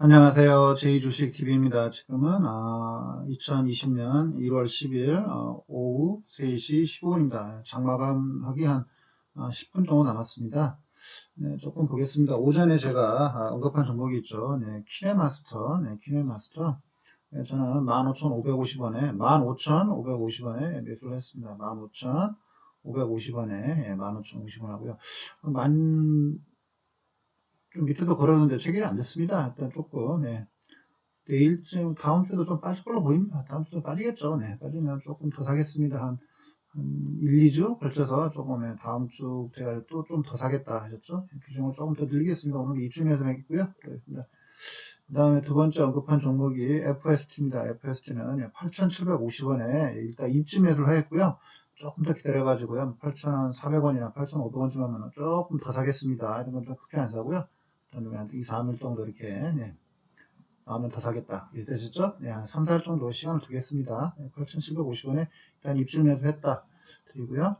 안녕하세요. 제이주식TV입니다. 지금은 아, 2020년 1월 10일 어, 오후 3시 15분입니다. 장마감하기 한 아, 10분 정도 남았습니다. 네, 조금 보겠습니다. 오전에 제가 아, 언급한 종목이 있죠. 네, 키네마스터, 네, 키네마스터. 네, 저는 15,550원에, 15,550원에 매수를 했습니다. 15,550원에, 예, 15,050원 하고요. 만, 좀 밑에도 걸었는데 체결이 안 됐습니다. 일단 조금, 예. 내일쯤, 다음 주에도 좀 빠질 걸로 보입니다. 다음 주도 빠지겠죠. 네, 빠지면 조금 더 사겠습니다. 한, 한 1, 2주 걸쳐서 조금, 예, 다음 주 제가 또 좀 더 사겠다 하셨죠. 비중을 조금 더 늘리겠습니다. 오늘 이쯤에서 하겠고요. 그렇습니다. 그 다음에 두 번째 언급한 종목이 FST입니다. FST는 8,750원에 일단 입지 매수를 하였고요. 조금 더 기다려가지고요. 8,400원이나 8,500원쯤 하면 조금 더 사겠습니다. 이런 건 좀 크게 안 사고요. 저는 한 2, 3일 정도 이렇게, 네. 나오면 더 사겠다. 이해 되셨죠? 네, 한 3, 4일 정도 시간을 두겠습니다. 8,750원에 일단 입질 매수했다. 드리고요.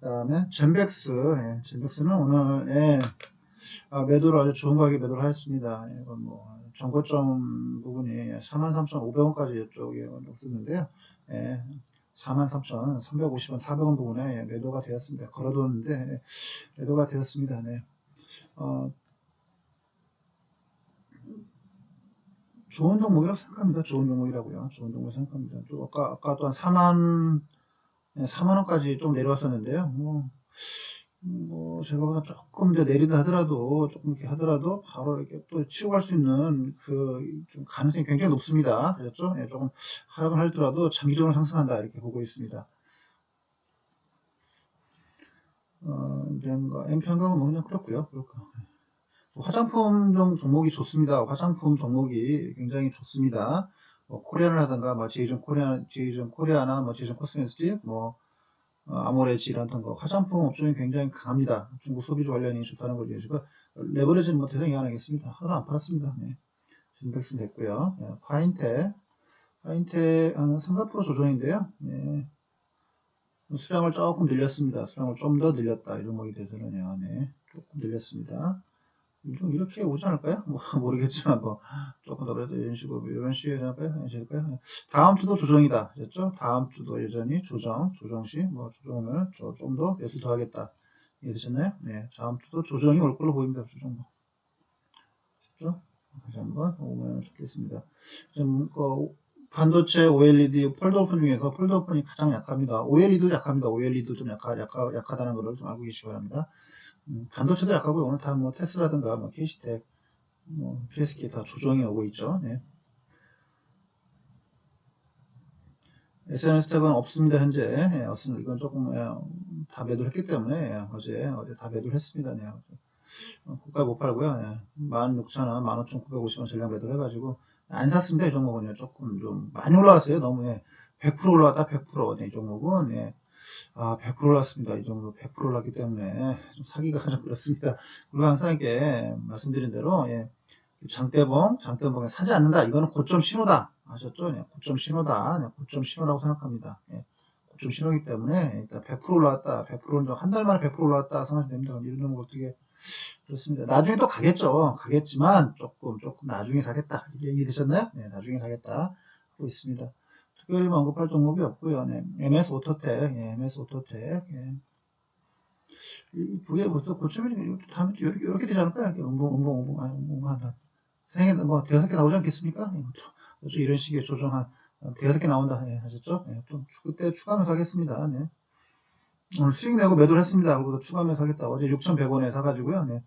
그 다음에 젠백스, 예, 젠백스는 오늘, 예, 아, 매도를 아주 좋은 가격에 매도를 하였습니다. 예, 이건 뭐, 정고점 부분이 43,500원까지 이쪽에 없었는데요. 예, 43,350원, 400원 부분에 예, 매도가 되었습니다. 걸어뒀는데, 예, 매도가 되었습니다. 네. 어, 좋은 종목이라고 생각합니다. 좋은 종목이라고요. 좋은 종목 생각합니다. 또 아까, 아까 또한 4만, 4만 원까지 좀 내려왔었는데요. 뭐, 뭐, 제가 보다 조금 더 내리다 하더라도, 조금 이렇게 하더라도, 바로 이렇게 또 치고 갈 수 있는 그, 좀 가능성이 굉장히 높습니다. 그렇죠? 예, 조금 하락을 하더라도 장기적으로 상승한다. 이렇게 보고 있습니다. 어, 이제 뭐, M평균은 뭐 그냥 그렇고요 그렇고. 화장품 종, 종목이 좋습니다. 화장품 종목이 굉장히 좋습니다. 뭐, 코리안을 뭐, 제이전 코리아, 제이전 코리아나, 뭐, 제이전 코스메틱, 뭐, 어, 아모레지 이런 거 화장품 업종이 굉장히 강합니다. 중국 소비주 관련이 좋다는 걸 얘기해주고 레버리지는 뭐안 하겠습니다. 하나도 안 팔았습니다. 네. 진백스 됐고요. 네. 파인테 파인테 한 3, 4% 조정인데요. 네. 수량을 조금 늘렸습니다. 수량을 좀 더 늘렸다. 이 종목이 돼서는요. 네. 조금 늘렸습니다. 좀 이렇게 오지 않을까요? 뭐 모르겠지만 뭐 조금 더 그래도 이런 식으로 이런 식으로? 할까요? 다음 주도 조정이다. 됐죠? 다음 주도 여전히 조정, 조정 시뭐 조정을 좀더 매수 더 하겠다. 이해되셨나요? 네, 다음 주도 조정이 올 걸로 보입니다. 조정. 됐죠? 다시 한번 오면 좋겠습니다. 지금 그 반도체 OLED 폴더오픈 중에서 폴더오픈이 가장 약합니다. OLED도 약합니다. OLED도 좀 약하, 약하, 약하다는 것을 좀 알고 계시기 바랍니다. 음, 반도체도 약하고 오늘 다 뭐 테스라든가 뭐 KC텍, 뭐 PSK 다 조정이 오고 있죠. 네. SNS 탭은 없습니다 현재. 예, 없습니다. 이건 조금 예, 다 매도를 했기 때문에 예, 어제 어제 다 매도를 했습니다. 네. 어, 고가 못 팔고요. 예, 16,000원, 15,950원 전량 매도를 해가지고 안 샀습니다. 이 종목은요. 조금 좀 많이 올라왔어요. 너무 예, 100% 올라왔다 100%. 네, 이 종목은 예, 아, 100% 올랐습니다. 이 정도 100% 올랐기 때문에 좀 사기가 좀 그렇습니다. 그리고 항상 이렇게 말씀드린 대로 예, 장대봉, 장대봉에 사지 않는다. 이거는 고점 신호다. 아셨죠? 네, 고점 신호다. 네, 고점 신호라고 생각합니다. 예, 고점 신호이기 때문에 일단 100% 올라왔다. 100%는 한달 만에 100% 올라왔다 생각하시면 됩니다. 이런 종목 어떻게 그렇습니다. 나중에 또 가겠죠. 가겠지만 조금 조금 나중에 사겠다. 이게 이해되셨나요? 네, 나중에 사겠다 하고 있습니다. 뭐 언급할 종목이 없고요. 네. MS 오토텍, 예, MS 오토텍. 예. 그게 벌써 고점이 다음에 이렇게, 이렇게 되지 않을까요? 이렇게 음봉, 음봉, 음봉, 아니, 음봉 한, 생에 뭐, 대여섯 개 나오지 않겠습니까? 예, 이런 식의 조정 한, 대여섯 개 나온다. 예, 하셨죠? 예, 좀, 그때 추가하면서 하겠습니다. 네. 오늘 수익 내고 매도를 했습니다. 그리고 추가하면서 하겠다. 어제 6,100원에 사가지고요. 네.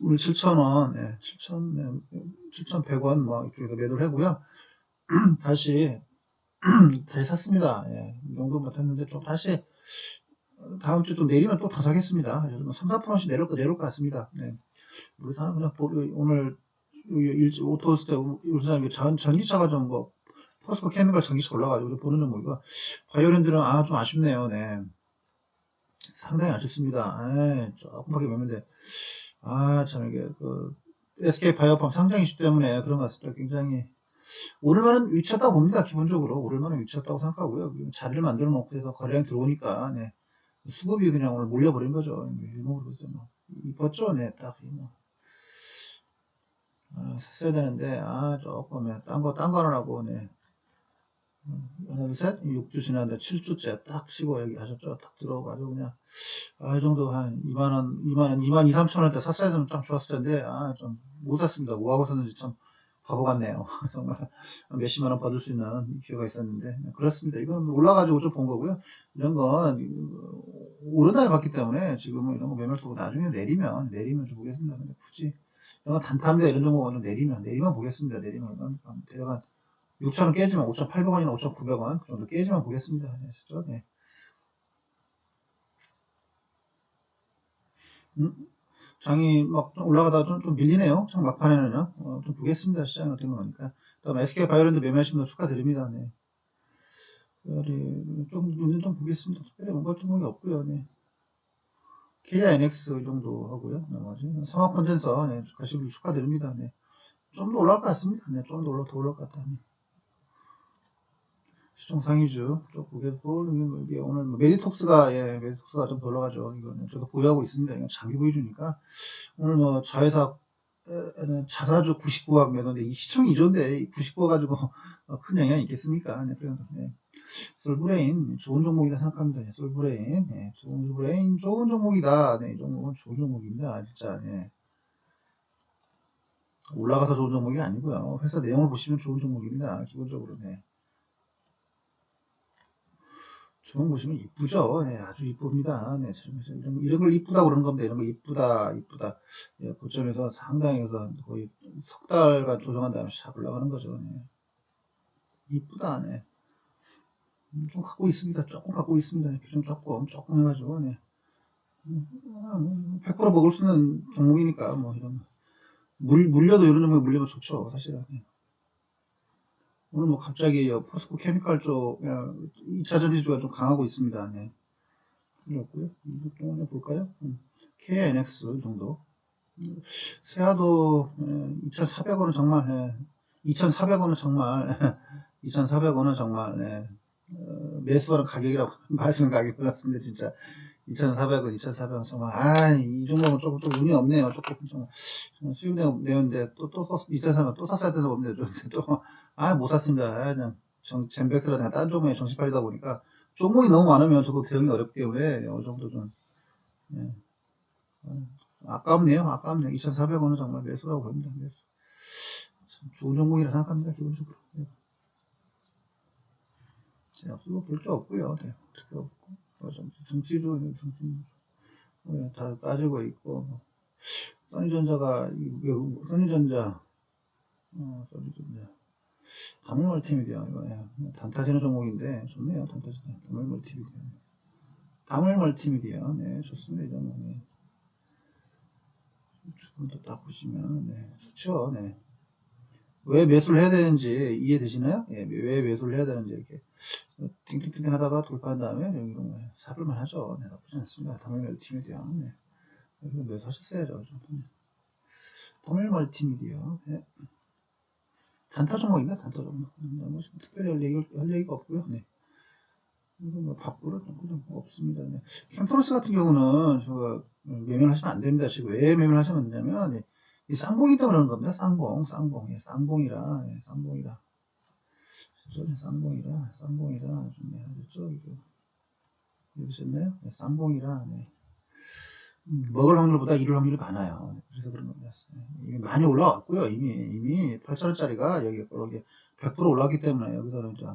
오늘 7,000원, 예, 7,000, 7,100원, 뭐, 이쪽에서 매도를 하고요. 다시 다시 샀습니다. 예, 이 정도 못했는데 좀 다시 다음 주 좀 내리면 또더 사겠습니다. 3, 4%씩 내려올 거 내려올 것 같습니다. 네. 우리 사람 그냥 오늘 오토스 때 우리 사람이 전, 전기차가 좀 뭐 포스코 케미컬 전기차 올라가지고 보는 좀 뭐가 바이오랜드는 아 좀 아쉽네요. 네. 상당히 아쉽습니다. 에 조금밖에 몇는데 아 참 이게 그 SK 바이오팜 상장 이슈 때문에 그런 것 같습니다. 굉장히 오를만한 위치였다고 봅니다. 기본적으로 오를만한 위치였다고 생각하고요. 자리를 만들어 놓고 해서 거래량 들어오니까 네. 수급이 그냥 오늘 몰려버린 거죠. 일목으로 뭐 이뻤죠? 네, 딱 뭐. 아, 샀어야 되는데, 아, 조금, 예, 딴 거, 딴거 하느라고, 네. 음, 하나, 둘, 셋, 6주 지났는데 7주째 딱 치고 여기 하셨죠? 딱 아주 그냥, 아, 이 정도 한 2만원, 2만원, 2만 2, 3천원 때 샀어야 되면 참 좋았을 텐데, 아, 좀, 못 샀습니다. 뭐 하고 샀는지 참 바보 같네요. 정말 몇십만 원 받을 수 있는 기회가 있었는데, 네, 그렇습니다. 이건 올라가지고 좀 본 거고요. 이런 건, 어, 오르다에 봤기 때문에 지금은 이런 거 매물 쓰고 나중에 내리면, 내리면 좀 보겠습니다. 근데 굳이, 이런 거 단타입니다. 이런 종목은 좀 내리면, 내리면 보겠습니다. 내리면, 대략 6천원 깨지면 5,800원이나 5,900원 그 정도 깨지면 보겠습니다. 네, 진짜, 네. 음, 장이 막좀 올라가다 좀, 좀 밀리네요. 장 막판에는요. 어, 좀 보겠습니다. 시장이 어떻게 나오니까. 다음 SK 바이오랜드 매매하신 분 축하드립니다. 네. 좀 눈을 좀 보겠습니다. 특별히 뭔가 종목이 없고요. 네. KINX 정도 하고요. 나머지 상황 컨덴서 네, 가시는 분 축하드립니다. 네. 좀 더 올라갈 것 같습니다. 네, 좀 더 올라 더 올라갈 것 같다. 네. 시총 상위주 쭉 보겠고 이게 이게 오늘 뭐 메디톡스가 예 메디톡스가 좀더 올라가죠. 이거는 저도 보유하고 있습니다. 이건 장기 보유주니까 오늘 뭐 자회사에는 자사주 99억 매도인데 이 시총이 이전데 99억 가지고 어, 큰 영향이 있겠습니까? 네, 그래서 네. 솔브레인 좋은 종목이다 생각합니다. 네, 솔브레인 네, 좋은 솔브레인 좋은 종목이다. 네, 이 종목은 좋은 종목입니다. 진짜 네. 올라가서 좋은 종목이 아니고요. 회사 내용을 보시면 좋은 종목입니다. 기본적으로 네. 주문 보시면 이쁘죠? 네, 아주 이쁩니다. 네, 참, 이런, 이런 걸 이쁘다 그러는 겁니다. 이런 거 이쁘다, 이쁘다. 예, 고점에서 상당히 해서 거의 석 달간 조정한 다음에 샥 올라가는 거죠. 네. 이쁘다, 네. 음, 좀 갖고 있습니다. 조금 갖고 있습니다. 좀 조금, 조금 해가지고, 네. 음, 아, 뭐, 100% 먹을 수 있는 종목이니까, 뭐, 이런. 물, 물려도 이런 종목에 물리면 좋죠, 사실은. 네. 오늘 뭐 갑자기 요 포스코 케미칼 쪽 2차 전지주가 좀 강하고 있습니다. 네. 그렇고요. 이것 좀 해볼까요? 음, KNX 정도. 음, 세아도 2,400원은 정말 예, 2,400원은 정말 2,400원은 정말 예, 어, 매수하는 가격이라고 말씀 가격이 올랐습니다. 진짜 2,400원, 2,400원 정말 아 이 정도면 조금 좀 운이 없네요. 조금 좀 수익 내는데 또 또 2,400원 또 샀어야 되는 겁니다. 또 아, 못 샀습니다. 아, 그냥 정, 젠백스라 그냥 딴 종목에 정신 팔리다 보니까 종목이 너무 많으면 저도 대응이 어렵기 때문에 어느 정도 좀 예. 어, 아깝네요. 아깝네요. 2,400원은 정말 매수라고 봅니다. 매수. 참 좋은 종목이라 생각합니다. 기본적으로. 예. 제 앞으로 볼게 없고요. 네. 특히 없고. 어, 정- 정치주, 정치, 예, 다 빠지고 있고. 뭐. 써니전자가, 이- 이- 써니전자, 어, 써니전자. 다물 멀티미디어, 이거, 예. 단타지는 종목인데, 좋네요. 단타지, 다물 멀티미디어. 다물 멀티미디어, 네, 좋습니다. 이 종목, 네. 주문도 딱 보시면, 네, 좋죠, 네. 왜 매수를 해야 되는지 이해되시나요? 예, 왜 매수를 해야 되는지 이렇게 띵띵띵 하다가 돌파한 다음에 뭐 사볼만 하죠. 네, 나쁘지 않습니다. 다물 멀티미디어. 네. 여기서 매수 하셨어야죠. 네. 다물 멀티미디어. 네. 단타 종목입니다. 단타 종목. 너무 지금 특별히 할, 얘기, 할 얘기가 없고요. 네. 이거 뭐 밖으로 그냥 없습니다. 네. 캠프로스 같은 경우는 저 매매를 하시면 안 됩니다. 지금 왜 매매를 하시면 안 되냐면 네. 이 쌍봉이 때문에 그러는 겁니다. 쌍봉, 쌍봉, 예, 쌍봉이라, 예, 쌍봉이라. 그죠? 쌍봉이라, 쌍봉이라, 좀, 네, 알겠죠? 이거. 여기 있었나요? 네, 쌍봉이라, 네. 음, 먹을 확률보다 이룰 확률이 많아요. 네, 그래서 그런 겁니다. 네, 이미 많이 올라왔고요. 이미, 이미 8천원짜리가 여기, 여기 100% 올라왔기 때문에 여기서는 이제,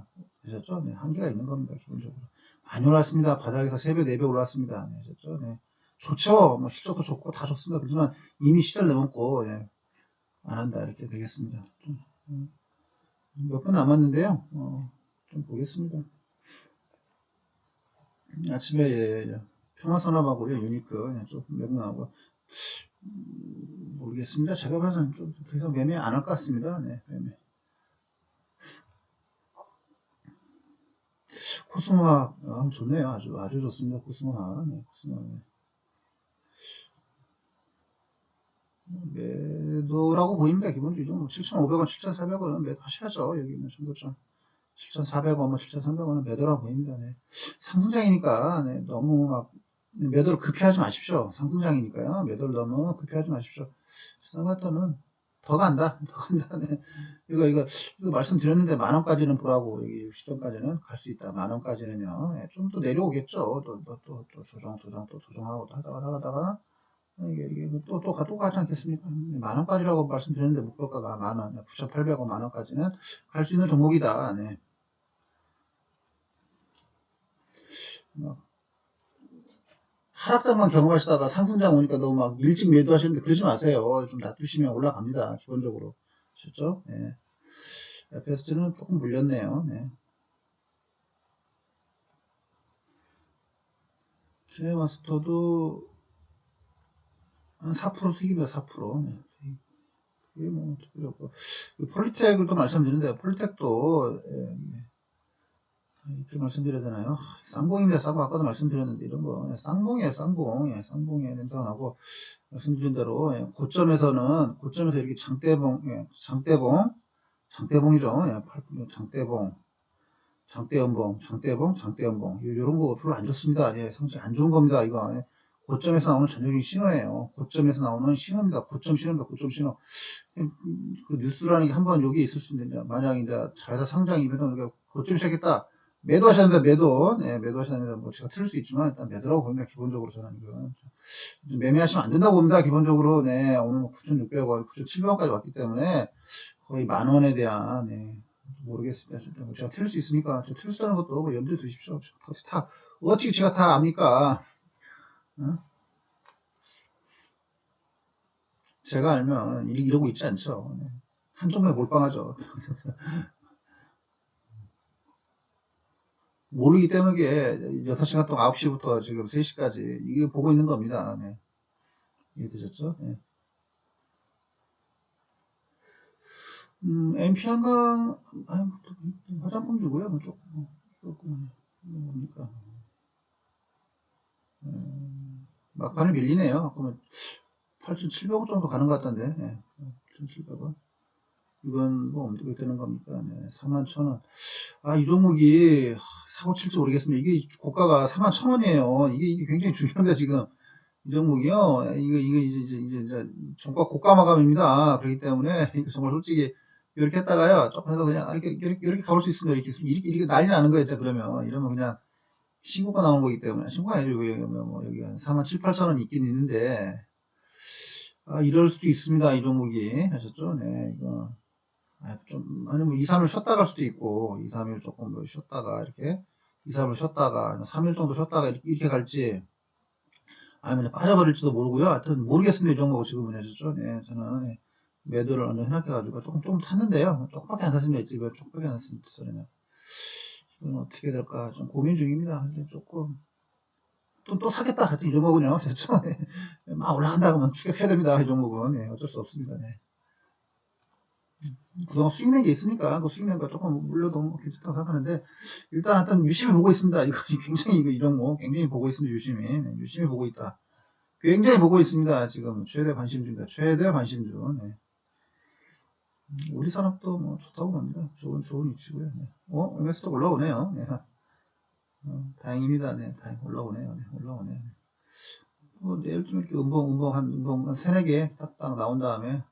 되셨죠? 네, 한계가 있는 겁니다. 기본적으로. 많이 올랐습니다. 바닥에서 3배, 4배 올랐습니다. 네, 되셨죠? 네. 좋죠. 뭐 실적도 좋고 다 좋습니다. 그렇지만 이미 시절 넘었고 예, 안 한다 이렇게 되겠습니다. 음, 몇 분 남았는데요. 어, 좀 보겠습니다. 아침에 예, 예, 평화선업하고요 유니크 예, 조금 매매하고 음, 모르겠습니다. 제가 봐서는 좀 계속 매매 안 할 것 같습니다. 네, 매매. 코스모학 아, 좋네요. 아주 아주 좋습니다. 코스모학. 네, 코스모학. 네. 매도라고 보입니다. 기본적으로 뭐 7,500원, 7,400원은 매도하셔야죠. 여기는 정도점 7,400원, 뭐 7,300원은 매도라고 보입니다. 네. 상승장이니까 네, 너무 막 매도를 급히하지 마십시오. 상승장이니까요. 매도를 너무 급히하지 마십시오. 같다는 더 간다. 더 간다. 네. 이거, 이거, 이거 말씀드렸는데, 만 원까지는 보라고, 여기 시점까지는 갈 수 있다. 만 원까지는요. 예, 좀또 내려오겠죠. 또, 또, 또, 또 조정, 조정, 또 조정하고 또 하다가, 하다가, 이게, 이게 또, 또, 가지 않겠습니까? 만 원까지라고 말씀드렸는데, 목표가가 만 원, 9,800원 만 원까지는 갈 수 있는 종목이다. 네. 뭐, 하락장만 경험하시다가 상승장 오니까 너무 막 일찍 매도하시는데 그러지 마세요. 좀 놔두시면 올라갑니다. 기본적으로. 아셨죠? 예. 베스트는 조금 물렸네요. 네. 키네마스터도 한 4% 수익입니다. 4%. 네. 이게 뭐, 특별히 없고. 그 폴리텍을 또 말씀드리는데, 폴리텍도, 예, 예. 이렇게 말씀드려야 되나요? 쌍봉입니다. 쌍봉 아까도 말씀드렸는데 이런 거 예, 쌍봉이에요. 쌍봉. 예, 쌍봉에 냄새가 나고 말씀드린 대로 예, 고점에서는 고점에서 이렇게 장대봉, 예, 장대봉, 장대봉이죠. 예, 팔- 장대봉, 장대연봉, 장대봉, 장대연봉 이런 거 별로 안 좋습니다. 예, 성질 안 좋은 겁니다. 이거 예. 고점에서 나오는 전형적인 신호예요. 고점에서 나오는 신호입니다. 고점 신호입니다. 고점 신호. 음, 그 뉴스라는 게 한 번 여기 있을 수 있는데 만약 이제 자회사 상장이면 우리가 고점 시작했다. 매도하셔야 됩니다. 매도. 네, 매도하셔야 됩니다. 뭐 제가 틀릴 수 있지만 일단 매도라고 봅니다. 기본적으로 저는. 좀 매매하시면 안 된다고 봅니다. 기본적으로. 네, 오늘 9,600원, 9,700원까지 왔기 때문에 거의 만 원에 대한 네, 모르겠습니다. 뭐 제가 틀릴 수 있으니까 저 틀릴 수 있다는 것도 뭐 염두에 두십시오. 다, 다 어떻게 제가 다 압니까? 어? 제가 알면 이- 이러고 있지 않죠. 네. 한쪽에 몰빵하죠. 모르기 때문에 6시간 동안 9시부터 지금 3시까지 이게 보고 있는 겁니다. 네. 이해되셨죠? 네. 음, MP 한강, 아, 화장품 주고요. 뭐 조금, 뭐, 조금, 뭐 뭡니까. 음, 막판에 밀리네요. 그러면 8,700원 정도 가는 것 같던데, 네. 8,700원. 이건 뭐 어떻게 되는 겁니까? 네. 41,000원. 아, 이 종목이 하, 사고 칠지 모르겠습니다. 이게 고가가 41,000원이에요. 이게, 이게 굉장히 중요합니다, 지금. 이 종목이요. 이거, 이거, 이제, 이제, 이제, 종가 고가 마감입니다. 그렇기 때문에, 정말 솔직히, 이렇게 했다가요, 조금 해서 그냥, 이렇게, 이렇게, 이렇게 가볼 수 있습니다. 이렇게, 이렇게, 이렇게 난리 나는 거예요, 그러면. 이러면 그냥, 신고가 나오는 거기 때문에. 신고가 아니죠, 여기, 뭐, 여기 한 4만 7, 8천 원 있긴 있는데, 아, 이럴 수도 있습니다, 이 종목이. 아셨죠? 네, 이거. 아, 좀, 아니면 2, 3일 쉬었다 갈 수도 있고, 2, 3일 조금 뭐 쉬었다가, 이렇게, 2, 3일 쉬었다가, 3일 정도 쉬었다가 이렇게, 이렇게 갈지, 아니면 빠져버릴지도 모르고요. 하여튼 모르겠습니다, 이 종목 지금은. 아셨죠? 네, 저는, 네, 매도를 완전 해놨해가지고, 조금, 좀 샀는데요. 조금밖에 안 샀습니다, 이거 조금밖에 안 샀습니다. 이건 어떻게 될까, 좀 고민 중입니다. 근데 조금, 또, 또 사겠다. 하여튼 이 종목은요. 네. 막 올라간다 그러면 추격해야 됩니다. 이 종목은. 네, 어쩔 수 없습니다. 네. 그동안 수익 낸 게 있으니까 그 수익 낸거 조금 물려도 뭐 괜찮다고 생각하는데 일단 하여튼 유심히 보고 있습니다. 이거 굉장히 이거 이 종목 굉장히 보고 있습니다. 유심히. 네, 유심히 보고 있다. 굉장히 보고 있습니다. 지금 최대 관심주입니다. 최대 관심주. 네. 음, 우리 산업도 뭐 좋다고 봅니다. 좋은 좋은 위치고요. 네. 어, MS도 올라오네요. 네. 어, 다행입니다. 네, 다행 올라오네요. 네, 올라오네요. 네. 뭐 내일 좀 이렇게 음봉, 음봉 한 음봉 한 세네 개 딱딱 나온 다음에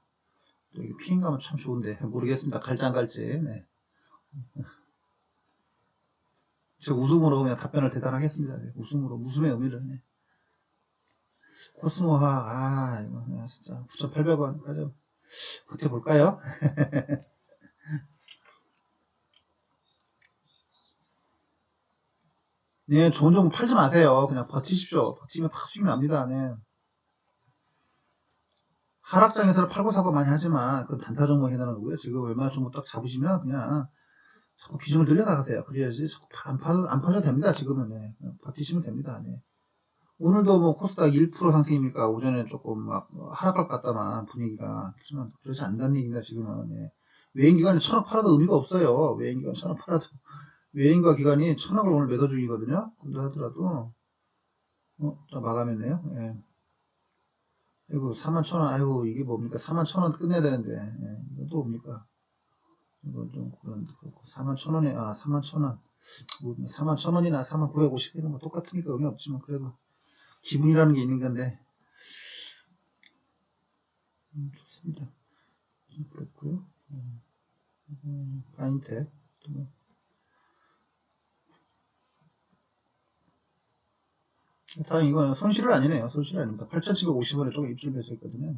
또 이게 피인 가면 참 좋은데 모르겠습니다. 갈지 안 갈지. 네. 제 웃음으로 그냥 답변을 대단하겠습니다. 네, 웃음으로 웃음의 의미를. 네. 코스모화 아 이거 그냥 진짜 9,800원까지 버텨볼까요? 네, 좋은 종목 팔지 마세요. 그냥 버티십시오. 버티면 다 수익 납니다. 네. 하락장에서는 팔고 사고 많이 하지만 그건 단타 종목에 해당하는 거고요. 지금 얼마 정도 딱 잡으시면 그냥 자꾸 비중을 늘려 나가세요. 그래야지 자꾸 파- 안, 파, 안 파셔도 됩니다. 지금은 네. 버티시면 됩니다. 네. 오늘도 뭐 코스닥 1% 상승입니까? 오전에 조금 막 하락할 것 같다만 분위기가 그렇지만 그렇지 않다는 얘기입니다. 지금은 네. 외인기관이 천억 팔아도 의미가 없어요. 외인기관 천억 팔아도 외인과 기관이 천억을 오늘 매도 중이거든요. 근데 하더라도 어, 자 마감했네요. 예. 아이고 4만 천원 아이고 이게 뭡니까 4만 천원 끝내야 되는데 예. 이건 또 뭡니까 이건 좀 그런 그렇고 4만 천원에 아 4만 천원 뭐 4만 천원이나 4만 950 이런 거 똑같으니까 의미 없지만 그래도 기분이라는 게 있는 건데 음, 좋습니다. 그렇고요. 음, 음, 파인텍. 또 다음 이건 손실은 아니네요. 손실 아닙니다. 8,750원에 조금 입질 매수했거든요.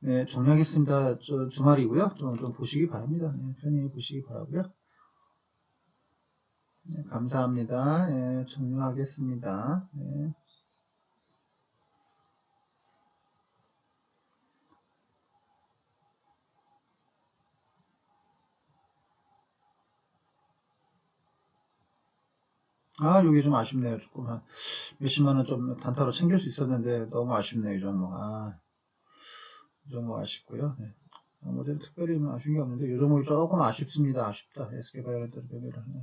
네, 종료하겠습니다. 저 주말이고요. 좀, 좀 보시기 바랍니다. 네, 편히 보시기 바라고요. 네, 감사합니다. 네, 종료하겠습니다. 네. 아, 요게 좀 아쉽네요. 조금 한 몇십만 원 좀 단타로 챙길 수 있었는데 너무 아쉽네요. 이 종목. 아, 이 종목 아쉽고요. 네. 나머지는 특별히 뭐 아쉬운 게 없는데 이 종목이 조금 아쉽습니다. 아쉽다. SK바이오렌터 매매를. 네.